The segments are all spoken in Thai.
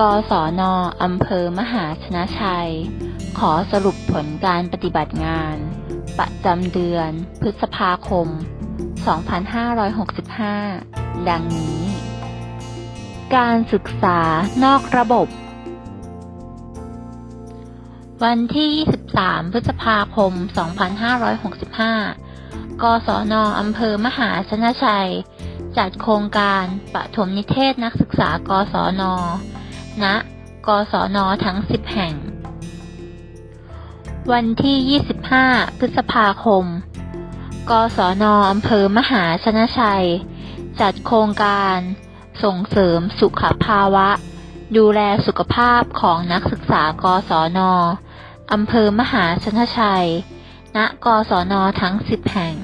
กศนอำเภอมหาชนะชัย ขอสรุปผลการปฏิบัติงาน ประจำเดือน พฤษภาคม 2565 ดังนี้ การศึกษานอกระบบ วันที่ 23 พฤษภาคม 2565 กศนอำเภอมหาชนะชัย จัดโครงการปฐมนิเทศนักศึกษากศน ณกศน ทั้ง 10 แห่ง วันที่ 25 พฤษภาคม กศนอำเภอมหาชนะชัย จัดโครงการ ส่งเสริมสุขภาวะ ดูแลสุขภาพของนักศึกษากศนอำเภอมหาชนะชัย ณ กศน ทั้ง 10 แห่ง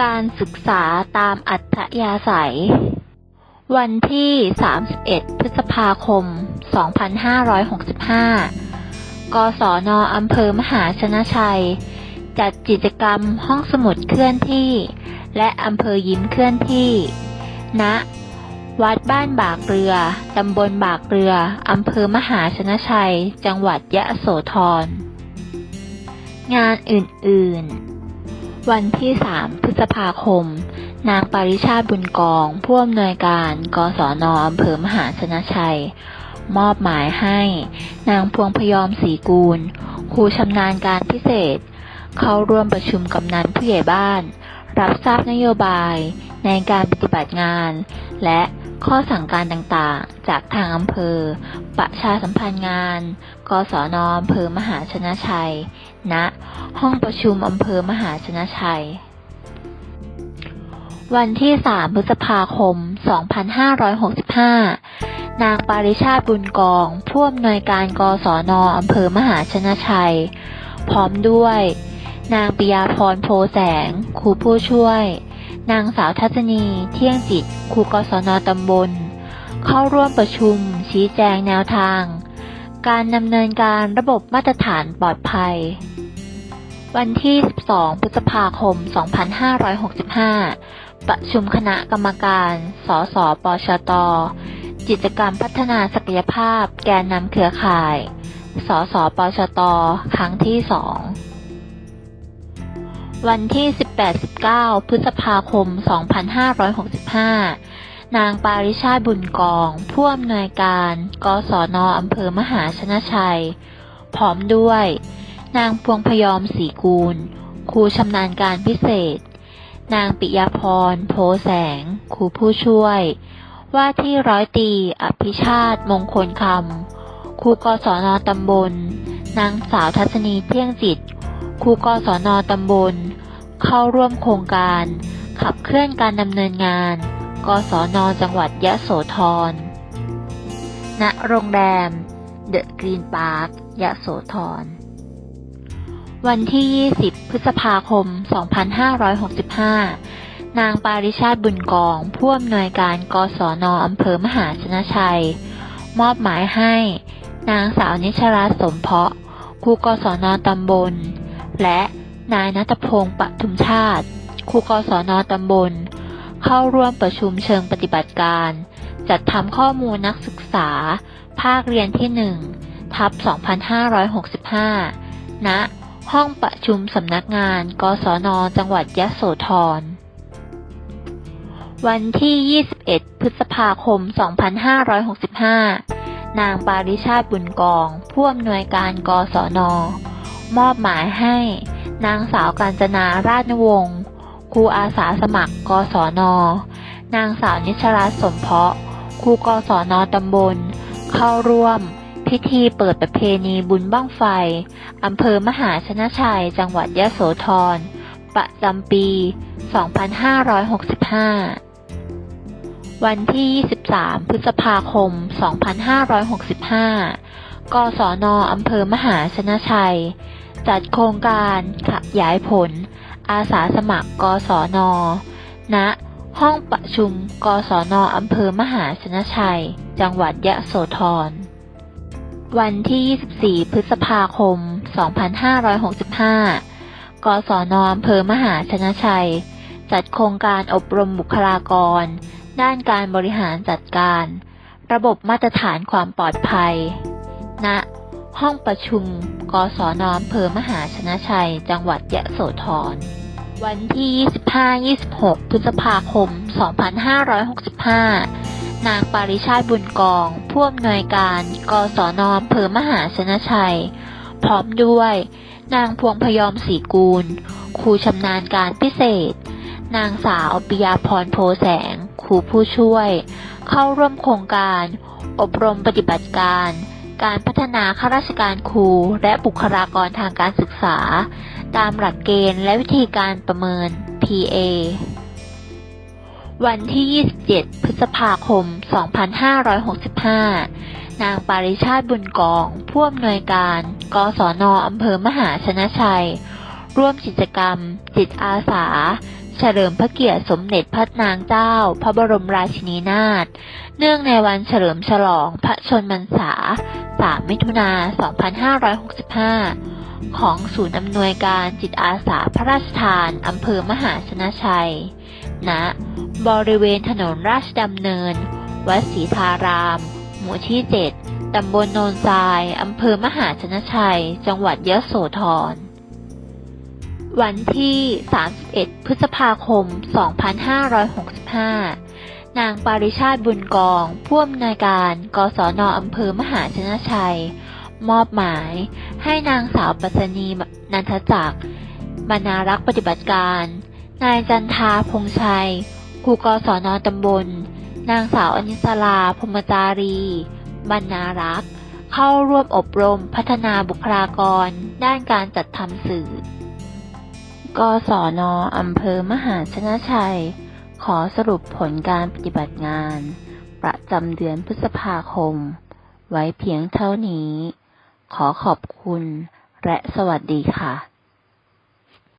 การศึกษาตามอัธยาศัย วันที่ 31 พฤษภาคม 2565 กศนอำเภอมหาชนะชัย จัดกิจกรรมห้องสมุดเคลื่อนที่ และอำเภอยิ้มเคลื่อนที่ณวัดบ้านบากเรือ ตำบลบากเรือ อำเภอมหาชนะชัย จังหวัดยะโสธร งานอื่น ๆ วันที่ 3 พฤษภาคม นางปาริชาติบุญกอง ผู้อำนวยการกศนอำเภอมหาชนะชัย มอบหมายให้ นางพวงพยอมศรีกูล ครูชำนาญการพิเศษ เข้าร่วมประชุมกำนันผู้ใหญ่บ้าน รับทราบนโยบายในการปฏิบัติงาน และข้อสั่งการต่างๆ จากทางอำเภอ ประชาสัมพันธ์งาน กศนอำเภอมหาชนะชัยณห้องประชุมอำเภอมหาชนะชัย วันที่ 3 พฤษภาคม 2565 นางปาริชาติบุญกอง ผู้อำนวยการกศนอำเภอมหาชนะชัย พร้อมด้วย นางปิยาพรโพแสง ครูผู้ช่วย นางสาวทัศนีเที่ยงจิต ครูกศนตำบล เข้าร่วมประชุม ชี้แจงแนวทาง การดำเนินการระบบมาตรฐานปลอดภัยวันที่ 12 พฤษภาคม 2565 ประชุมคณะกรรมการ สสปชต กิจกรรมพัฒนาศักยภาพแกนนำเครือข่าย สสปชต ครั้งที่2วันที่ 18-19 พฤษภาคม 2565 นางปาริชาบุญกอง ผู้อำนวยการ กศนอำเภอมหาชนะชัย พร้อมด้วย นางพวงพยอมศรีกูล ครูชำนาญการพิเศษ นางปิยพร โพแสง ครูผู้ช่วย ว่าที่ร้อยตีอภิชาติ มงคลคำ ครูกศนตำบล นางสาวทัศนีเที่ยงจิต ครูกศนตำบล เข้าร่วมโครงการ ขับเคลื่อนการดำเนินงาน กศนจังหวัดยะโสธร ณ โรงแรม เดอะกรีนพาร์ค ยะโสธร วันที่ 20 พฤษภาคม 2565 นางปาริชาติบุญกอง ผู้อำนวยการกศนอำเภอมหาชนะชัย มอบหมายให้ นางสาวนิชราสมเพาะครูกศนตำบล และนายนัทพงศ์ปทุมชาติครูกศนตำบล เข้าร่วมประชุมเชิงปฏิบัติการ จัดทำข้อมูลนักศึกษา ภาคเรียนที่ 1 ทับ 2565 ณ ห้องประชุมสำนักงาน กศน จังหวัดยะโสธร วันที่ 21 พฤษภาคม 2565 นางปาริชาติบุญกอง ผู้อำนวยการกศน มอบหมายให้ นางสาวกาญจนาราชวงศ์ครูอาสาสมัคร กศน นางสาวนิชราสมเพาะครูกศนตำบล เข้าร่วม พิธีเปิดประเพณีบุญบ้างไฟ อำเภอมหาชนะชัย จังหวัดยะโสธร ประจำปี 2565 วันที่ 23 พฤษภาคม 2565 กศนอำเภอมหาชนะชัย จัดโครงการขยายผล อาสาสมัคร กศน ณ ห้องประชุม กศนอำเภอมหาชนะชัย จังหวัดยะโสธร วันที่ 24 พฤษภาคม 2565 กศนอำเภอมหาชนะชัย จัดโครงการอบรมบุคลากร ด้านการบริหารจัดการ ระบบมาตรฐานความปลอดภัย ณ ห้องประชุม กศนอำเภอมหาชนะชัย จังหวัดยะโสธร วันที่ 25-26 พฤษภาคม 2565 นางปาริชาติบุญกอง ผู้อำนวยการ กศนอำเภอมหาชนะชัย พร้อมด้วย นางพวงพยอมศรีกูล ครูชำนาญการพิเศษ นางสาวปิยาพรโพแสง ครูผู้ช่วย เข้าร่วมโครงการ อบรมปฏิบัติการ การพัฒนาข้าราชการครูและบุคลากรทางการศึกษา ตามหลักเกณฑ์และวิธีการประเมิน PA วันที่ 27 พฤษภาคม 2565 นางปาริชาติบุญกอง ผู้อำนวยการ กศนอำเภอมหาชนะชัย ร่วมกิจกรรม จิตอาสา เฉลิมพระเกียรติสมเด็จพระนางเจ้า พระบรมราชินีนาถ เนื่องในวันเฉลิมฉลองพระชนมพรรษา 3 มิถุนา 2565 ของศูนย์อำนวยการจิตอาสาพระราชทานอำเภอมหาชนะชัย ณ บริเวณถนนราชดำเนิน วัดศรีธาราม หมู่ที่ 7 ตำบลโนนทราย อำเภอมหาชนชัย จังหวัดยะโสธร วันที่ 31 พฤษภาคม 2565 นางปาริชาติบุญกอง ผู้อำนวยการ กศนอำเภอมหาชนชัย มอบหมายให้นางสาวปัสนีนันทจักรบรรณารักษ์ปฏิบัติการ นายจันทาพงชัย ครูกศนตำบล นางสาวอนิสราพมจารี บรรณารักษ์ เข้าร่วมอบรมพัฒนาบุคลากร ด้านการจัดทำสื่อ กศนอำเภอมหาชนะชัย ขอสรุปผลการปฏิบัติงาน ประจำเดือนพฤษภาคม ไว้เพียงเท่านี้ ขอขอบคุณและสวัสดีค่ะ